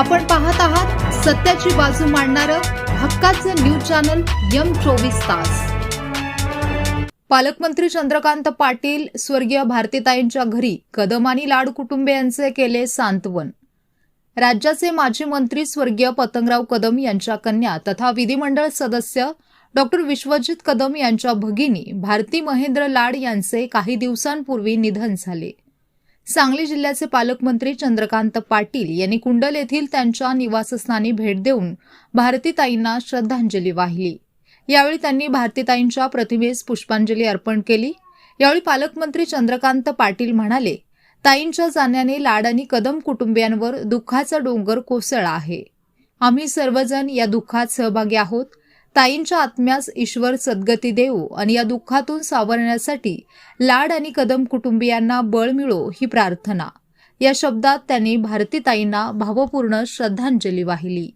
आपण पाहत आहात सत्याची बाजू मांडणारं हक्काचं न्यूज चॅनल यम चोवीस तास. पालकमंत्री चंद्रकांत पाटील स्वर्गीय भारतीताईंच्या घरी कदम आणि लाड कुटुंबियांचे केले सांत्वन. राज्याचे माजी मंत्री स्वर्गीय पतंगराव कदम यांच्या कन्या तथा विधिमंडळ सदस्य डॉक्टर विश्वजित कदम यांच्या भगिनी भारती महेंद्र लाड यांचे काही दिवसांपूर्वी निधन झाले. सांगली जिल्ह्याचे पालकमंत्री चंद्रकांत पाटील यांनी कुंडल येथील त्यांच्या निवासस्थानी भेट देऊन भारतीताईंना श्रद्धांजली वाहिली. यावेळी त्यांनी भारतीताईंच्या प्रतिमेस पुष्पांजली अर्पण केली. यावेळी पालकमंत्री चंद्रकांत पाटील म्हणाले ताईंच्या जाण्याने लाड आणि कदम कुटुंबियांवर दुःखाचा डोंगर कोसळला आहे. आम्ही सर्वजण या दुःखात सहभागी आहोत. ताईंच्या आत्म्यास ईश्वर सद्गती देऊ आणि या दुःखातून सावरण्यासाठी लाड आणि कदम कुटुंबियांना बळ मिळो ही प्रार्थना. या शब्दात त्यांनी भारतीताईंना भावपूर्ण श्रद्धांजली वाहिली.